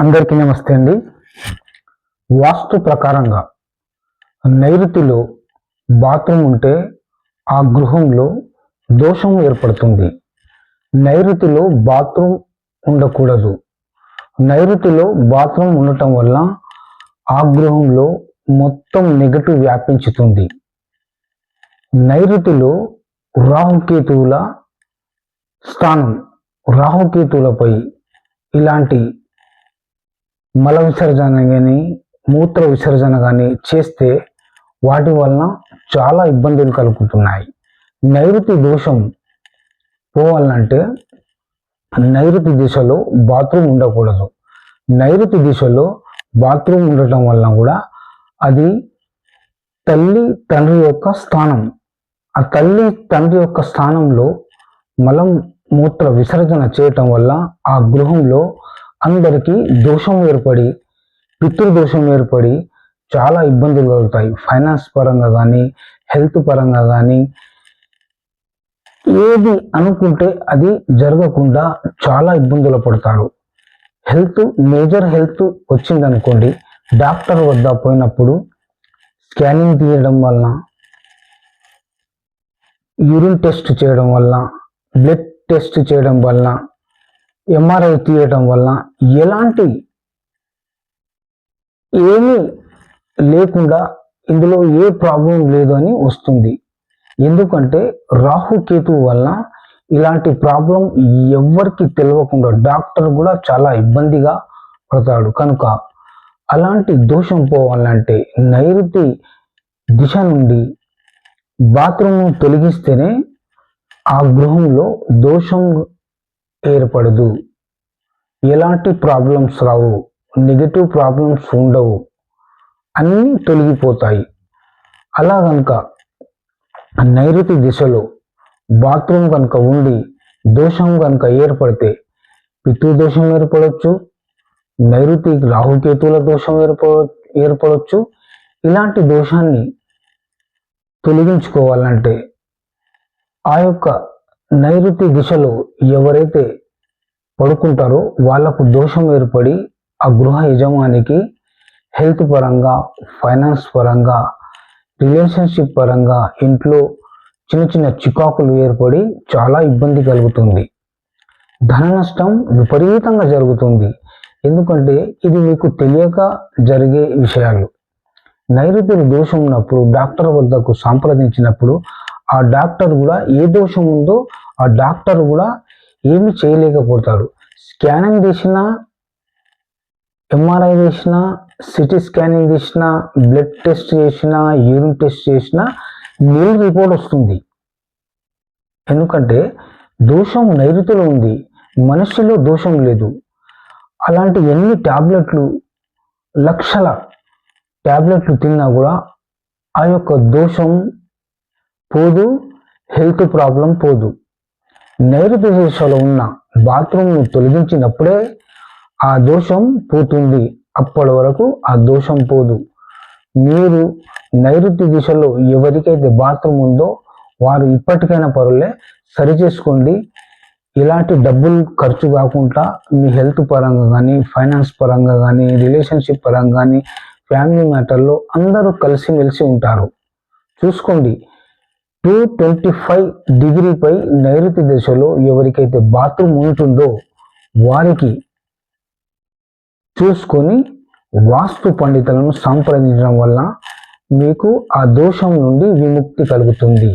అందరికీ నమస్తే అండి. వాస్తు ప్రకారంగా నైరుతిలో బాత్రూమ్ ఉంటే ఆ గృహంలో దోషం ఏర్పడుతుంది. నైరుతిలో బాత్రూమ్ ఉండకూడదు. నైరుతిలో బాత్రూమ్ ఉండటం వల్ల ఆ గృహంలో మొత్తం నెగటివ్ వ్యాపించుతుంది. నైరుతిలో రాహుకేతువుల స్థానం రాహుకేతువులపై ఇలాంటి మల విసర్జన కానీ మూత్ర విసర్జన కానీ చేస్తే వాటి వలన చాలా ఇబ్బందులు కలుగుతున్నాయి. నైరుతి దోషం పోవాలంటే నైరుతి దిశలో బాత్రూమ్ ఉండకూడదు. నైరుతి దిశలో బాత్రూమ్ ఉండటం వలన కూడా అది తల్లి తండ్రి యొక్క స్థానం. ఆ తల్లి తండ్రి యొక్క స్థానంలో మలం మూత్ర విసర్జన చేయటం వల్ల ఆ గృహంలో అందరికీ దోషం ఏర్పడి పితృదోషం ఏర్పడి చాలా ఇబ్బందులు కలుగుతాయి. ఫైనాన్స్ పరంగా కానీ హెల్త్ పరంగా కానీ ఏది అనుకుంటే అది జరగకుండా చాలా ఇబ్బందులు పడతారు. హెల్త్ మేజర్ హెల్త్ వచ్చిందనుకోండి డాక్టర్ వద్ద పోయినప్పుడు స్కానింగ్ తీయడం వలన యూరిన్ టెస్ట్ చేయడం వల్ల బ్లడ్ టెస్ట్ చేయడం వలన ఎంఆర్ఐ తీయటం వల్ల ఎలాంటి ఏమీ లేకుండా ఇందులో ఏ ప్రాబ్లం లేదు అని వస్తుంది. ఎందుకంటే రాహుకేతు వల్ల ఇలాంటి ప్రాబ్లం ఎవరికి తెలియకుండా డాక్టర్ కూడా చాలా ఇబ్బందిగా పడతాడు. కనుక అలాంటి దోషం పోవాలంటే నైరుతి దిశ నుండి బాత్రూమ్ను తొలగిస్తేనే ఆ గృహంలో దోషం ఏర్పడదు. ఎలాంటి ప్రాబ్లమ్స్ రావు నెగటివ్ ప్రాబ్లమ్స్ ఉండవు. అన్నీ తొలగిపోతాయి. అలా కనుక నైరుతి దిశలో బాత్రూమ్ కనుక ఉండి దోషం కనుక ఏర్పడితే పితృదోషం ఏర్పడవచ్చు నైరుతి రాహుకేతువుల దోషం ఏర్పడ ఏర్పడవచ్చు ఇలాంటి దోషాన్ని తొలగించుకోవాలంటే ఆ యొక్క నైరుతి దిశలో ఎవరైతే పడుకుంటారో వాళ్ళకు దోషం ఏర్పడి ఆ గృహ యజమానికి హెల్త్ పరంగా ఫైనాన్స్ పరంగా రిలేషన్షిప్ పరంగా ఇంట్లో చిన్న చిన్న చికాకులు ఏర్పడి చాలా ఇబ్బంది కలుగుతుంది. ధన నష్టం విపరీతంగా జరుగుతుంది. ఎందుకంటే ఇది మీకు తెలియక జరిగే విషయాలు. నైరుతి దోషం ఉన్నప్పుడు డాక్టర్ వద్దకు సంప్రదించినప్పుడు ఆ డాక్టర్ కూడా ఏ దోషం ఉందో ఆ డాక్టర్ కూడా ఏమి చేయలేకపోతాడు. స్కానింగ్ తీసినా ఎంఆర్ఐ చేసినా సిటీ స్కానింగ్ తీసినా బ్లడ్ టెస్ట్ చేసినా యూరిన్ టెస్ట్ చేసినా నీల్ రిపోర్ట్ వస్తుంది. ఎందుకంటే దోషం నైరుతిలో ఉంది. మనిషిలో దోషం లేదు. అలాంటి ఎన్ని ట్యాబ్లెట్లు లక్షల టాబ్లెట్లు తిన్నా కూడా ఆ యొక్క దోషం పోదు హెల్త్ ప్రాబ్లం పోదు. నైరుతి దిశలో ఉన్న బాత్రూమ్ను తొలగించినప్పుడే ఆ దోషం పోతుంది. అప్పటి వరకు ఆ దోషం పోదు. మీరు నైరుతి దిశలో ఎవరికైతే బాత్రూమ్ ఉందో వారు ఇప్పటికైనా పరులే సరి చేసుకోండి. ఇలాంటి డబ్బులు ఖర్చు కాకుండా మీ హెల్త్ పరంగా కానీ ఫైనాన్స్ పరంగా కానీ రిలేషన్షిప్ పరంగా కానీ ఫ్యామిలీ మ్యాటర్లో అందరూ కలిసిమెలిసి ఉంటారు. చూసుకోండి. టూ ట్వంటీ ఫైవ్ డిగ్రీపై నైరుతి దశలో ఎవరికైతే బాత్రూమ్ ఉంటుందో వారికి చూసుకొని వాస్తు పండితులను సంప్రదించడం వల్ల మీకు ఆ దోషం నుండి విముక్తి కలుగుతుంది.